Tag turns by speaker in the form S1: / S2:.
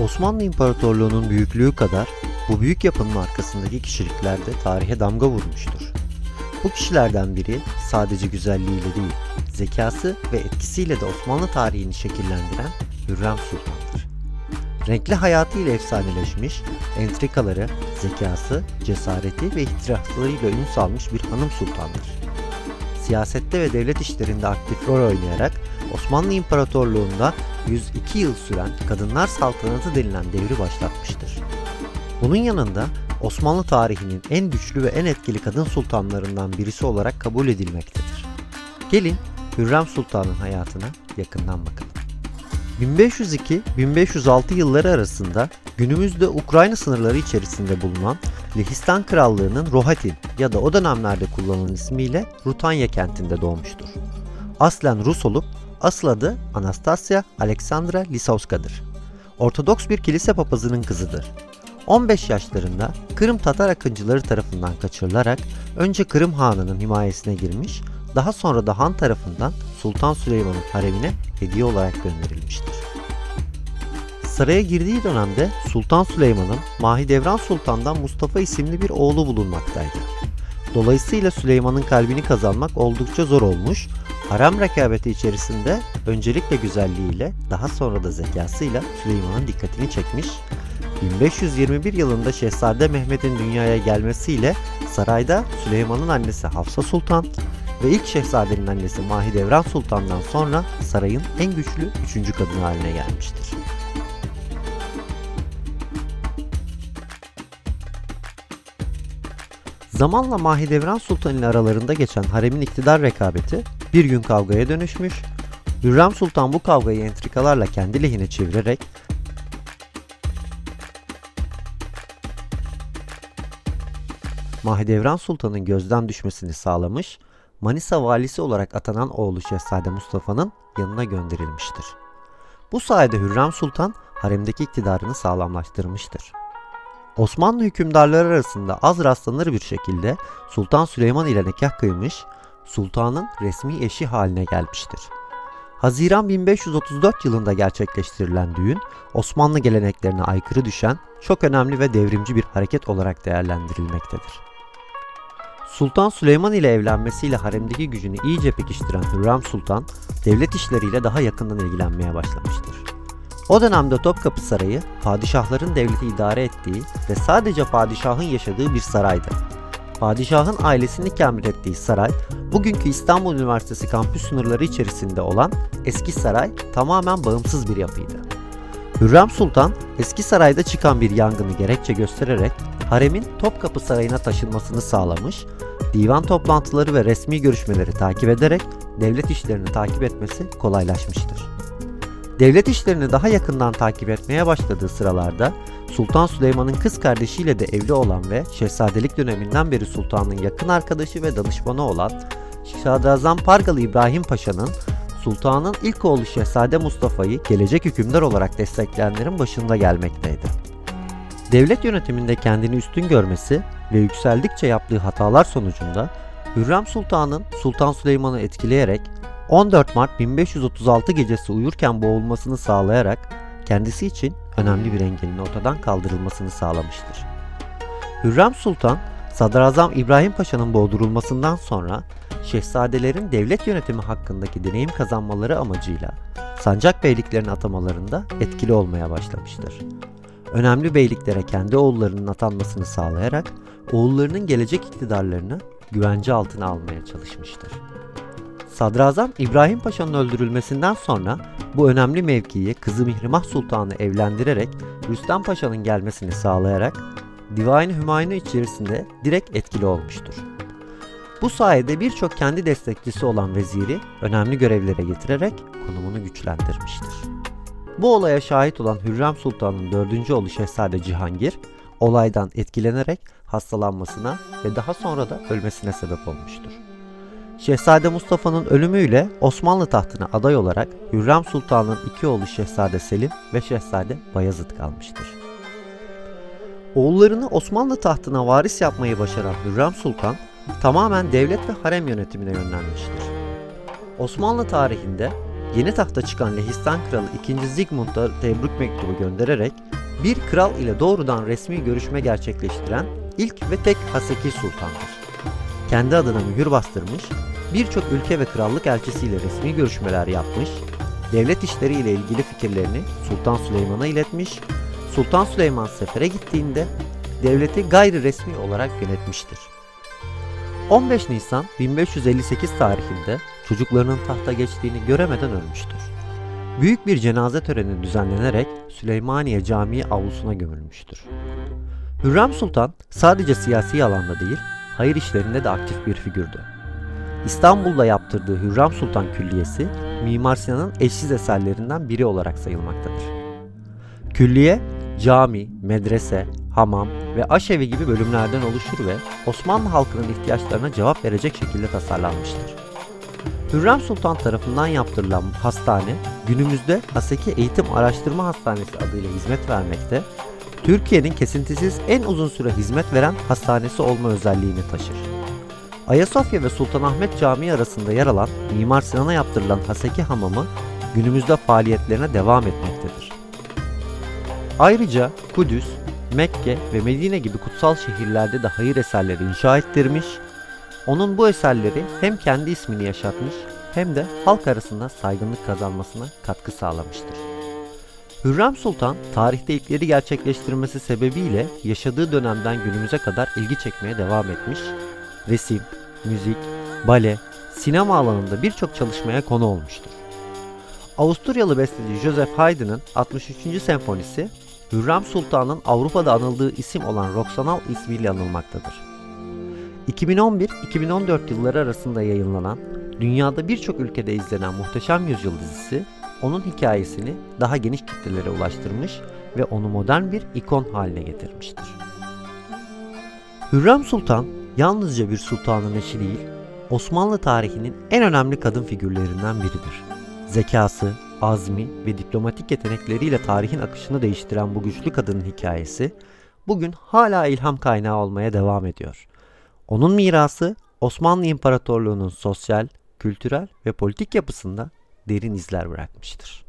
S1: Osmanlı İmparatorluğu'nun büyüklüğü kadar bu büyük yapının arkasındaki kişilikler de tarihe damga vurmuştur. Bu kişilerden biri sadece güzelliğiyle değil, zekası ve etkisiyle de Osmanlı tarihini şekillendiren Hürrem Sultan'dır. Renkli hayatıyla efsaneleşmiş, entrikaları, zekası, cesareti ve ihtiraslarıyla ün salmış bir hanım sultandır. Siyasette ve devlet işlerinde aktif rol oynayarak Osmanlı İmparatorluğu'nda 102 yıl süren Kadınlar Saltanatı denilen devri başlatmıştır. Bunun yanında Osmanlı tarihinin en güçlü ve en etkili kadın sultanlarından birisi olarak kabul edilmektedir. Gelin Hürrem Sultan'ın hayatına yakından bakalım. 1502-1506 yılları arasında günümüzde Ukrayna sınırları içerisinde bulunan Lehistan Krallığı'nın Rohatin ya da o dönemlerde kullanılan ismiyle Rutanya kentinde doğmuştur. Aslen Rus olup asıl adı Anastasia Alexandra Lisovska'dır. Ortodoks bir kilise papazının kızıdır. 15 yaşlarında Kırım Tatar akıncıları tarafından kaçırılarak önce Kırım Hanı'nın himayesine girmiş, daha sonra da Han tarafından Sultan Süleyman'ın haremine hediye olarak gönderilmiştir. Saraya girdiği dönemde Sultan Süleyman'ın Mahidevran Sultan'dan Mustafa isimli bir oğlu bulunmaktaydı. Dolayısıyla Süleyman'ın kalbini kazanmak oldukça zor olmuş, harem rekabeti içerisinde öncelikle güzelliğiyle daha sonra da zekasıyla Süleyman'ın dikkatini çekmiş 1521 yılında Şehzade Mehmet'in dünyaya gelmesiyle sarayda Süleyman'ın annesi Hafsa Sultan ve ilk şehzadenin annesi Mahidevran Sultan'dan sonra sarayın en güçlü üçüncü kadını haline gelmiştir. Zamanla Mahidevran Sultan ile aralarında geçen haremin iktidar rekabeti bir gün kavgaya dönüşmüş, Hürrem Sultan bu kavgayı entrikalarla kendi lehine çevirerek Mahidevran Sultan'ın gözden düşmesini sağlamış, Manisa valisi olarak atanan oğlu Şehzade Mustafa'nın yanına gönderilmiştir. Bu sayede Hürrem Sultan haremdeki iktidarını sağlamlaştırmıştır. Osmanlı hükümdarları arasında az rastlanır bir şekilde Sultan Süleyman ile nikah kıymış, sultanın resmi eşi haline gelmiştir. Haziran 1534 yılında gerçekleştirilen düğün, Osmanlı geleneklerine aykırı düşen çok önemli ve devrimci bir hareket olarak değerlendirilmektedir. Sultan Süleyman ile evlenmesiyle haremdeki gücünü iyice pekiştiren Hürrem Sultan, devlet işleriyle daha yakından ilgilenmeye başlamıştır. O dönemde Topkapı Sarayı, padişahların devleti idare ettiği ve sadece padişahın yaşadığı bir saraydı. Padişahın ailesini ikamet ettiği saray, bugünkü İstanbul Üniversitesi kampüs sınırları içerisinde olan Eski Saray tamamen bağımsız bir yapıydı. Hürrem Sultan, Eski Saray'da çıkan bir yangını gerekçe göstererek haremin Topkapı Sarayı'na taşınmasını sağlamış, divan toplantıları ve resmi görüşmeleri takip ederek devlet işlerini takip etmesi kolaylaşmıştır. Devlet işlerini daha yakından takip etmeye başladığı sıralarda Sultan Süleyman'ın kız kardeşiyle de evli olan ve şehzadelik döneminden beri sultanın yakın arkadaşı ve danışmanı olan Sadrazam Pargalı İbrahim Paşa'nın sultanın ilk oğlu Şehzade Mustafa'yı gelecek hükümdar olarak destekleyenlerin başında gelmekteydi. Devlet yönetiminde kendini üstün görmesi ve yükseldikçe yaptığı hatalar sonucunda Hürrem Sultan'ın Sultan Süleyman'ı etkileyerek 14 Mart 1536 gecesi uyurken boğulmasını sağlayarak kendisi için önemli bir engelin ortadan kaldırılmasını sağlamıştır. Hürrem Sultan, Sadrazam İbrahim Paşa'nın boğdurulmasından sonra şehzadelerin devlet yönetimi hakkındaki deneyim kazanmaları amacıyla sancak beyliklerine atamalarında etkili olmaya başlamıştır. Önemli beyliklere kendi oğullarının atanmasını sağlayarak oğullarının gelecek iktidarlarını güvence altına almaya çalışmıştır. Sadrazam İbrahim Paşa'nın öldürülmesinden sonra bu önemli mevkiye kızı Mihrimah Sultan'ı evlendirerek Rüstem Paşa'nın gelmesini sağlayarak Divan-ı Hümayunu içerisinde direkt etkili olmuştur. Bu sayede birçok kendi destekçisi olan veziri önemli görevlere getirerek konumunu güçlendirmiştir. Bu olaya şahit olan Hürrem Sultan'ın dördüncü oğlu Şehzade Cihangir, olaydan etkilenerek hastalanmasına ve daha sonra da ölmesine sebep olmuştur. Şehzade Mustafa'nın ölümüyle Osmanlı tahtına aday olarak Hürrem Sultan'ın iki oğlu Şehzade Selim ve Şehzade Bayezid kalmıştır. Oğullarını Osmanlı tahtına varis yapmayı başaran Hürrem Sultan tamamen devlet ve harem yönetimine yönlenmiştir. Osmanlı tarihinde yeni tahta çıkan Lehistan Kralı 2. Zigmund'a tebrik mektubu göndererek bir kral ile doğrudan resmi görüşme gerçekleştiren ilk ve tek Haseki Sultan'dır. Kendi adına mühür bastırmış, birçok ülke ve krallık elçisiyle resmi görüşmeler yapmış, devlet işleri ile ilgili fikirlerini Sultan Süleyman'a iletmiş, Sultan Süleyman sefere gittiğinde devleti gayri resmi olarak yönetmiştir. 15 Nisan 1558 tarihinde çocuklarının tahta geçtiğini göremeden ölmüştür. Büyük bir cenaze töreni düzenlenerek Süleymaniye Camii avlusuna gömülmüştür. Hürrem Sultan sadece siyasi alanda değil, hayır işlerinde de aktif bir figürdü. İstanbul'da yaptırdığı Hürrem Sultan Külliyesi, Mimar Sinan'ın eşsiz eserlerinden biri olarak sayılmaktadır. Külliye, cami, medrese, hamam ve aşevi gibi bölümlerden oluşur ve Osmanlı halkının ihtiyaçlarına cevap verecek şekilde tasarlanmıştır. Hürrem Sultan tarafından yaptırılan hastane günümüzde Haseki Eğitim Araştırma Hastanesi adıyla hizmet vermekte, Türkiye'nin kesintisiz en uzun süre hizmet veren hastanesi olma özelliğini taşır. Ayasofya ve Sultanahmet Camii arasında yer alan Mimar Sinan'a yaptırılan Haseki Hamamı günümüzde faaliyetlerine devam etmektedir. Ayrıca Kudüs, Mekke ve Medine gibi kutsal şehirlerde de hayır eserleri inşa ettirmiş, onun bu eserleri hem kendi ismini yaşatmış hem de halk arasında saygınlık kazanmasına katkı sağlamıştır. Hürrem Sultan tarihte ilkleri gerçekleştirmesi sebebiyle yaşadığı dönemden günümüze kadar ilgi çekmeye devam etmiş, resim, müzik, bale, sinema alanında birçok çalışmaya konu olmuştur. Avusturyalı besteci Joseph Haydn'ın 63. senfonisi Hürrem Sultan'ın Avrupa'da anıldığı isim olan Roxanal ismiyle anılmaktadır. 2011-2014 yılları arasında yayınlanan, dünyada birçok ülkede izlenen Muhteşem Yüzyıl dizisi, onun hikayesini daha geniş kitlelere ulaştırmış ve onu modern bir ikon haline getirmiştir. Hürrem Sultan yalnızca bir sultanın eşi değil, Osmanlı tarihinin en önemli kadın figürlerinden biridir. Zekası, azmi ve diplomatik yetenekleriyle tarihin akışını değiştiren bu güçlü kadının hikayesi bugün hala ilham kaynağı olmaya devam ediyor. Onun mirası Osmanlı İmparatorluğu'nun sosyal, kültürel ve politik yapısında derin izler bırakmıştır.